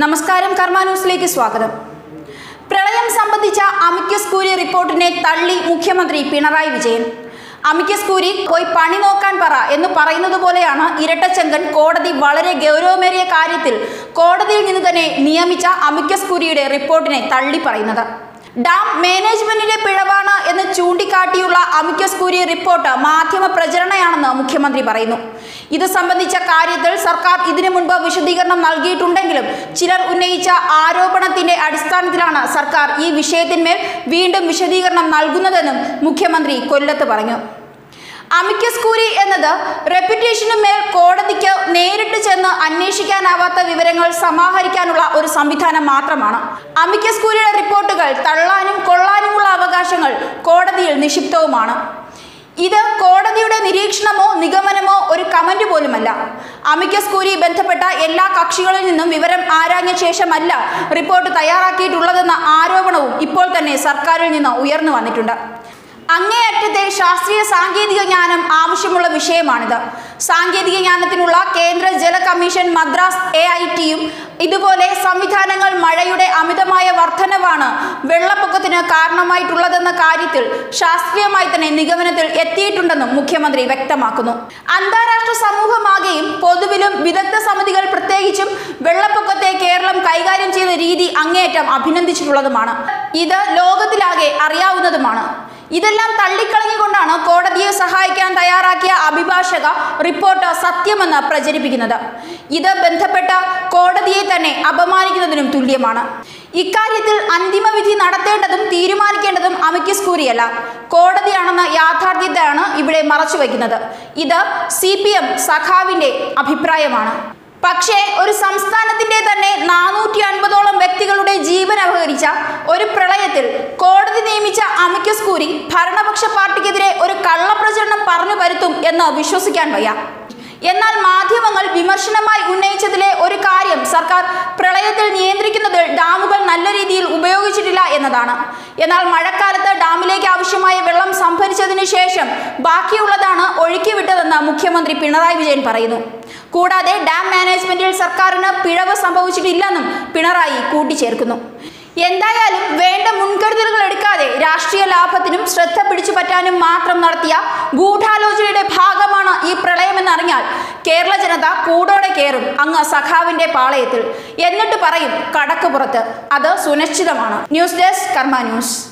നമസ്കാരം കർമ്മ ന്യൂസിലേക്ക് സ്വാഗതം. പ്രളയം സംബന്ധിച്ച അമിക്കസ് കൂരി റിപ്പോർട്ടിനെ തള്ളി മുഖ്യമന്ത്രി പിണറായി വിജയൻ. അമിക്കസ് കൂരി പോയി പണി നോക്കാൻ പറ എന്ന് പറയുന്നത് പോലെയാണ് ഇരട്ടച്ചങ്കൻ കോടതി വളരെ ഗൗരവമേറിയ കാര്യത്തിൽ കോടതിയിൽ നിന്ന് തന്നെ നിയമിച്ച അമിക്കസ് കൂരിയുടെ റിപ്പോർട്ടിനെ തള്ളി പറയുന്നത്. ഡാം മാനേജ്മെന്റിന്റെ പിഴവാണ് എന്ന് ചൂണ്ടിക്കാട്ടിയുള്ള അമിക്കസ് കൂരി റിപ്പോർട്ട് മാധ്യമ പ്രചരണയാണെന്ന് മുഖ്യമന്ത്രി പറയുന്നു. ഇത് സംബന്ധിച്ച കാര്യത്തിൽ സർക്കാർ ഇതിനു മുൻപ് വിശദീകരണം നൽകിയിട്ടുണ്ടെങ്കിലും ചിലർ ഉന്നയിച്ച ആരോപണത്തിന്റെ അടിസ്ഥാനത്തിലാണ് സർക്കാർ ഈ വിഷയത്തിന്മേൽ വീണ്ടും വിശദീകരണം നൽകുന്നതെന്നും മുഖ്യമന്ത്രി കൊല്ലത്ത് പറഞ്ഞു. അമിക്കസ് കൂരി എന്നത് റെപ്യൂട്ടേഷനു മേൽ കോടതിക്ക് നേരിട്ട് അന്വേഷിക്കാനാവാത്ത വിവരങ്ങൾ സമാഹരിക്കാനുള്ള ഒരു സംവിധാനം മാത്രമാണ്. അമിക്കസ് കൂരിയുടെ റിപ്പോർട്ടുകൾ തള്ളാനും കൊള്ളാനുമുള്ള അവകാശങ്ങൾ കോടതിയിൽ നിക്ഷിപ്തവുമാണ്. ഇത് കോടതിയുടെ നിരീക്ഷണമോ നിഗമനമോ ഒരു കമന്റ് പോലുമല്ല. അമിക്കസ് കൂരി ബന്ധപ്പെട്ട എല്ലാ കക്ഷികളിൽ നിന്നും വിവരം ആരാഞ്ഞ ശേഷമല്ല റിപ്പോർട്ട് തയ്യാറാക്കിയിട്ടുള്ളതെന്ന ആരോപണവും ഇപ്പോൾ തന്നെ സർക്കാരിൽ നിന്ന് ഉയർന്നു വന്നിട്ടുണ്ട്. അങ്ങേയറ്റത്തെ ശാസ്ത്രീയ സാങ്കേതിക ജ്ഞാനം ആവശ്യമുള്ള വിഷയമാണിത്. സാങ്കേതിക ജ്ഞാനത്തിനുള്ള കേന്ദ്ര ജല കമ്മീഷൻ മദ്രാസ് എ ഐ ടിയും ഇതുപോലെ സംവിധാനങ്ങൾ മഴയുടെ അമിതമായ വർധനവാണ് വെള്ളപ്പൊക്കത്തിന് കാരണമായിട്ടുള്ളതെന്ന കാര്യത്തിൽ ശാസ്ത്രീയമായി തന്നെ നിഗമനത്തിൽ എത്തിയിട്ടുണ്ടെന്നും മുഖ്യമന്ത്രി വ്യക്തമാക്കുന്നു. അന്താരാഷ്ട്ര സമൂഹമാകെയും പൊതുവിലും വിദഗ്ധ സമിതികൾ പ്രത്യേകിച്ചും വെള്ളപ്പൊക്കത്തെ കേരളം കൈകാര്യം ചെയ്ത രീതി അങ്ങേയറ്റം അഭിനന്ദിച്ചിട്ടുള്ളതുമാണ്. ഇത് ലോകത്തിലാകെ അറിയാവുന്നതുമാണ്. ഇതെല്ലാം തള്ളിക്കളഞ്ഞുകൊണ്ടാണ് കോടതിയെ സഹായിക്കാൻ തയ്യാറാക്കിയ അഭിഭാഷക റിപ്പോർട്ട് സത്യമെന്ന് പ്രചരിപ്പിക്കുന്നത്. ഇത് ബന്ധപ്പെട്ട കോടതിയെ തന്നെ അപമാനിക്കുന്നതിനും തുല്യമാണ്. ഇക്കാര്യത്തിൽ അന്തിമവിധി നടത്തേണ്ടതും തീരുമാനിക്കേണ്ടതും അമിക്കസ് കൂരിയല്ല കോടതിയാണെന്ന യാഥാർത്ഥ്യത്തെയാണ് ഇവിടെ മറച്ചുവെക്കുന്നത്. ഇത് സി സഖാവിന്റെ അഭിപ്രായമാണ്. പക്ഷേ ഒരു സംസ്ഥാനത്തിന്റെ തന്നെ നാനൂറ്റി അൻപതോളം വ്യക്തികളുടെ ജീവൻ അപഹരിച്ച ഒരു പ്രളയത്തിൽ കോടതി നിയമിച്ച അമിക്കസ് കൂരി ഭരണപക്ഷ പാർട്ടിക്കെതിരെ ഒരു കള്ളപ്രചരണം പറഞ്ഞു വരുത്തും എന്ന് വിശ്വസിക്കാൻ വയ്യ. എന്നാൽ മാധ്യമങ്ങൾ വിമർശനമായി ഉന്നയിച്ചതിലെ ഒരു കാര്യം സർക്കാർ പ്രളയത്തിൽ നിയന്ത്രിക്കുന്നതിൽ ഡാമുകൾ നല്ല രീതിയിൽ ഉപയോഗിച്ചിട്ടില്ല എന്നതാണ്. എന്നാൽ മഴക്കാലത്ത് ഡാമിലേക്ക് ആവശ്യമായ വെള്ളം സംഭരിച്ചതിന് ശേഷം ബാക്കിയുള്ളതാണ് ഒഴുക്കിവിട്ടതെന്ന് മുഖ്യമന്ത്രി പിണറായി വിജയൻ പറയുന്നു. കൂടാതെ ഡാം മാനേജ്മെന്റിൽ സർക്കാരിന് പിഴവ് സംഭവിച്ചിട്ടില്ലെന്നും പിണറായി കൂട്ടിച്ചേർക്കുന്നു. എന്തായാലും വേണ്ട മുൻകരുതലുകൾ എടുക്കാതെ രാഷ്ട്രീയ ലാഭത്തിനും ശ്രദ്ധ പിടിച്ചു പറ്റാനും മാത്രം നടത്തിയ ഗൂഢാലോചനയുടെ ഭാഗമാണ് ഈ പ്രളയമെന്നറിഞ്ഞാൽ കേരള ജനത കൂടോടെ കയറും അങ്ങ് സഖാവിന്റെ പാളയത്തിൽ. എന്നിട്ട് പറയും കടക്ക് അത് സുനിശ്ചിതമാണ്. News desk Karma news.